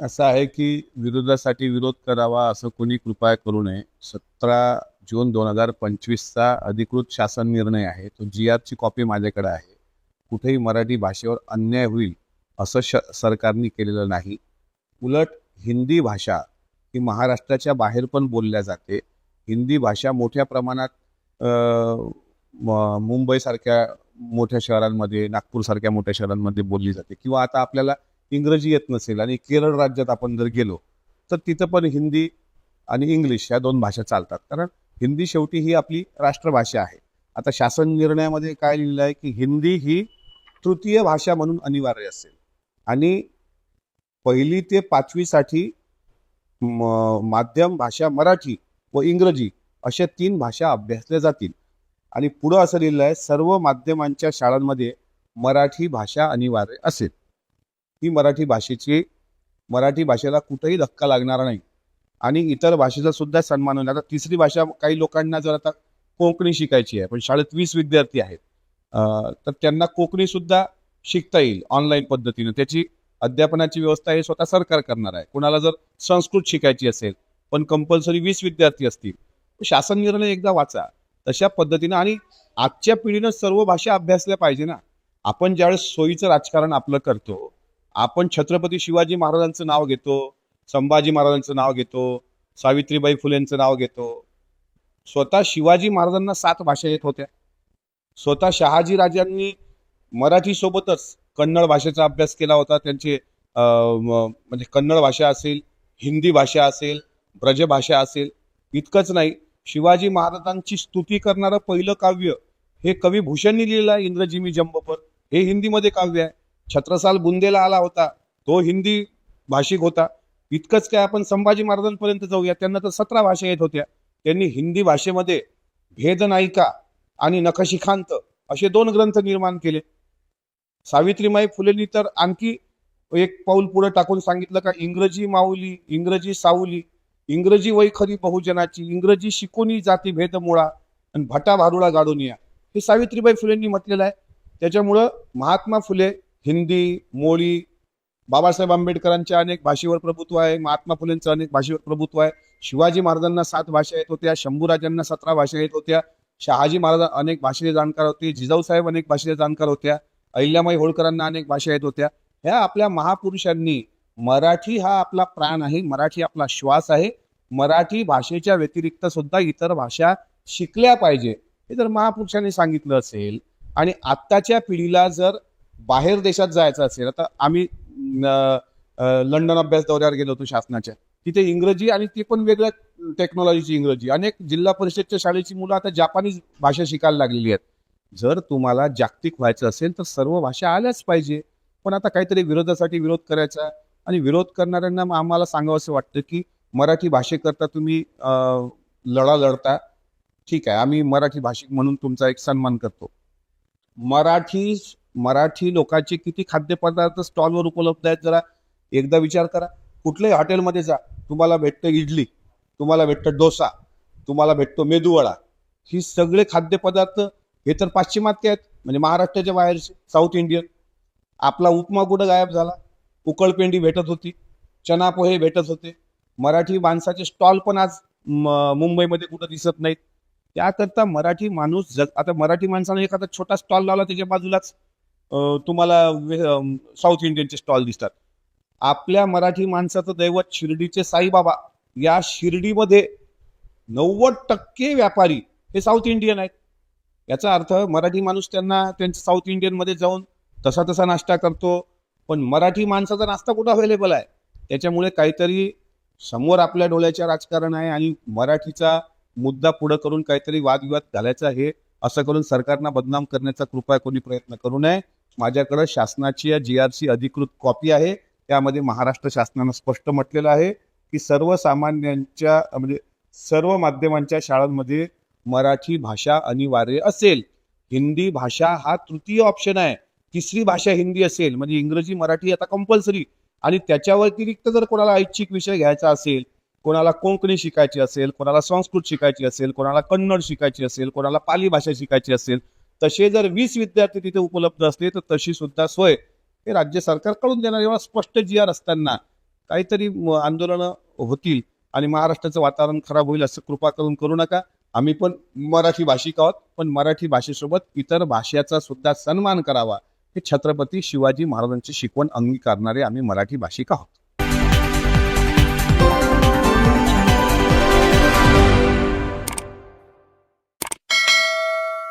असं आहे की विरोधासाठी विरोध करावा असं कोणी कृपया करू नये. सतरा जून दोन हजार पंचवीसचा अधिकृत शासन निर्णय आहे. तो जी आरची कॉपी माझ्याकडे आहे. कुठेही मराठी भाषेवर अन्याय होईल असं श सरकारने केलेलं नाही. उलट हिंदी भाषा ही महाराष्ट्राच्या बाहेर पण बोलल्या जाते. हिंदी भाषा मोठ्या प्रमाणात म- मुंबईसारख्या मोठ्या शहरांमध्ये नागपूरसारख्या मोठ्या शहरांमध्ये बोलली जाते. किंवा आता आपल्याला इंग्रजी येत नसेल आणि केरळ राज्यात आपण जर गेलो तर तिथं पण हिंदी आणि इंग्लिश या दोन भाषा चालतात. कारण हिंदी शेवटी ही आपली राष्ट्रभाषा आहे. आता शासन निर्णयामध्ये काय लिहिलं आहे की हिंदी ही तृतीय भाषा म्हणून अनिवार्य असेल. आणि पहिली ते पाचवीसाठी म- माध्यम भाषा मराठी व इंग्रजी अशा तीन भाषा अभ्यासल्या जातील. आणि पुढं असं लिहिलं आहे सर्व माध्यमांच्या शाळांमध्ये मराठी भाषा अनिवार्य असेल. ही मराठी भाषेची मराठी भाषेला कुठेही धक्का लागणार नाही. आणि इतर भाषेचा सुद्धा सन्मान होईल आता तिसरी भाषा काही लोकांना जर आता कोकणी शिकायची आहे पण शाळेत वीस विद्यार्थी आहेत. तर त्यांना कोकणी सुद्धा शिकता येईल ऑनलाईन पद्धतीनं. त्याची अध्यापनाची व्यवस्था हे स्वतः सरकार करणार आहे. कोणाला जर संस्कृत शिकायची असेल पण कंपल्सरी वीस विद्यार्थी असतील शासन निर्णय एकदा वाचा. तशा पद्धतीनं आणि आजच्या पिढीनं सर्व भाषा अभ्यासल्या पाहिजे ना. आपण ज्यावेळेस सोयीचं राजकारण आपलं करतो आपण छत्रपती शिवाजी महाराजांचं नाव घेतो संभाजी महाराजांचं नाव घेतो सावित्रीबाई फुलेंचं नाव घेतो. स्वतः शिवाजी महाराजांना सात भाषा येत होत्या. स्वतः शहाजी राजांनी मराठीसोबतच कन्नड भाषेचा अभ्यास केला होता. त्यांचे म्हणजे कन्नड भाषा असेल हिंदी भाषा असेल ब्रजभाषा असेल इतकंच नाही. शिवाजी महाराजांची स्तुती करणारं पहिलं काव्य हे कवी भूषणनी लिहिलं आहे इंद्रजिमी जंबपर हे हिंदीमध्ये काव्य आहे. छत्रसाल बुंदेला आला होता. तो हिंदी भाषिक होता. इतकंच काय आपण संभाजी महाराजांपर्यंत जाऊया. त्यांना तर सतरा भाषा येत होत्या. त्यांनी हिंदी भाषेमध्ये भेदनायिका आणि नखशिखांत असे दोन ग्रंथ निर्माण केले. सावित्रीमाई फुलेंनी तर आणखी एक पाऊल पुढे टाकून सांगितलं का इंग्रजी माऊली इंग्रजी सावली इंग्रजी वै खरी बहुजनाची इंग्रजी शिकोनी जाती भेद मुळा आणि भटा भारुळा गाडून या हे सावित्रीबाई फुलेंनी म्हटलेलं आहे. त्याच्यामुळं महात्मा फुले हिंदी मोळी बाबासाहेब आंबेडकरांच्या अनेक भाषेवर प्रभुत्व आहे महात्मा फुलेंचं अनेक भाषेवर प्रभुत्व आहे. शिवाजी महाराजांना सात भाषा येत होत्या शंभूराजांना सतरा भाषा येत होत्या शहाजी महाराज अनेक भाषेचे जाणकार होते जिजाऊसाहेब अनेक भाषेचे जाणकार होत्या अहिल्यामाई होळकरांना अनेक भाषा येत होत्या. ह्या आपल्या महापुरुषांनी मराठी हा आपला प्राण आहे मराठी आपला श्वास आहे मराठी भाषेच्या व्यतिरिक्त सुद्धा इतर भाषा शिकल्या पाहिजे. हे जर महापुरुषांनी सांगितलं असेल आणि आत्ताच्या पिढीला जर बाहेर देशात जायचं असेल आता आम्ही लंडन अभ्यास दौऱ्यावर गेलो होतो शासनाच्या. तिथे इंग्रजी आणि ते पण वेगळ्या टेक्नॉलॉजीची इंग्रजी. अनेक जिल्हा परिषदच्या शाळेची मुलं आता जापानीज भाषा शिकायला लागलेली आहेत. जर तुम्हाला जागतिक व्हायचं असेल तर सर्व भाषा आल्याच पाहिजे. पण आता काहीतरी विरोधासाठी विरोध करायचा आणि विरोध करणाऱ्यांना मग आम्हाला सांगावं असं वाटतं की मराठी भाषेकरता तुम्ही लढा लढता. ठीक आहे आम्ही मराठी भाषिक म्हणून तुमचा एक सन्मान करतो. मराठी मराठी लोकांचे किती खाद्यपदार्थ स्टॉलवर उपलब्ध आहेत जरा एकदा विचार करा. कुठल्याही हॉटेलमध्ये जा तुम्हाला भेटतं इडली तुम्हाला भेटतं डोसा तुम्हाला भेटतो मेदूवडा. ही सगळे खाद्यपदार्थ हे तर पाश्चिमात्य आहेत. म्हणजे महाराष्ट्राच्या बाहेरचे साऊथ इंडियन. आपला उपमा कुठं गायब झाला? उकळपेंडी भेटत होती चना पोहे भेटत होते. मराठी माणसाचे स्टॉल पण आज म- मुंबईमध्ये कुठं दिसत नाहीत. त्याकरता मराठी माणूस जग आता मराठी माणसाने एखादा छोटा स्टॉल लावला त्याच्या बाजूलाच. तुम्हाला साऊथ इंडियनचे स्टॉल दिसतात. आपल्या मराठी माणसाचं दैवत शिर्डीचे साईबाबा या शिर्डीमध्ये नव्वद टक्के व्यापारी हे साऊथ इंडियन आहेत. याचा अर्थ मराठी माणूस त्यांना त्यांच्या साऊथ इंडियनमध्ये जाऊन तसा तसा नाश्ता करतो पण मराठी माणसाचा नाश्ता कुठं अवेलेबल आहे? त्याच्यामुळे काहीतरी समोर आपल्या डोळ्याच्या राजकारण आहे आणि मराठीचा मुद्दा पुढं करून काहीतरी वादविवाद घालायचा हे असं करून सरकारना बदनाम करण्याचा कृपया कोणी प्रयत्न करू नये. माझ्याकडं शासनाची जी आर सी अधिकृत कॉपी आहे. त्यामध्ये महाराष्ट्र शासनानं स्पष्ट म्हटलेलं आहे की सर्वसामान्यांच्या म्हणजे सर्व माध्यमांच्या शाळांमध्ये मराठी भाषा अनिवार्य असेल. हिंदी भाषा हा तृतीय ऑप्शन आहे. तिसरी भाषा हिंदी असेल. म्हणजे इंग्रजी मराठी आता कंपल्सरी आणि त्याच्या व्यतिरिक्त जर कोणाला ऐच्छिक विषय घ्यायचा असेल कोणाला कोंकणी शिकायची असेल कोणाला संस्कृत शिकायची असेल कोणाला कन्नड शिकायची असेल कोणाला पाली भाषा शिकायची असेल तसे जर वीस विद्यार्थी तिथे उपलब्ध असले तर तशी सुद्धा सोय हे राज्य सरकार करून देणार एवढा स्पष्ट जी आर असताना काहीतरी म- आंदोलनं होतील आणि महाराष्ट्राचं वातावरण खराब होईल असं कृपा करून करू नका. आम्ही पण मराठी भाषिक आहोत पण मराठी भाषेसोबत इतर भाषेचा सुद्धा सन्मान करावा हे छत्रपती शिवाजी महाराजांची शिकवण अंगीकारणारे आम्ही मराठी भाषिक आहोत.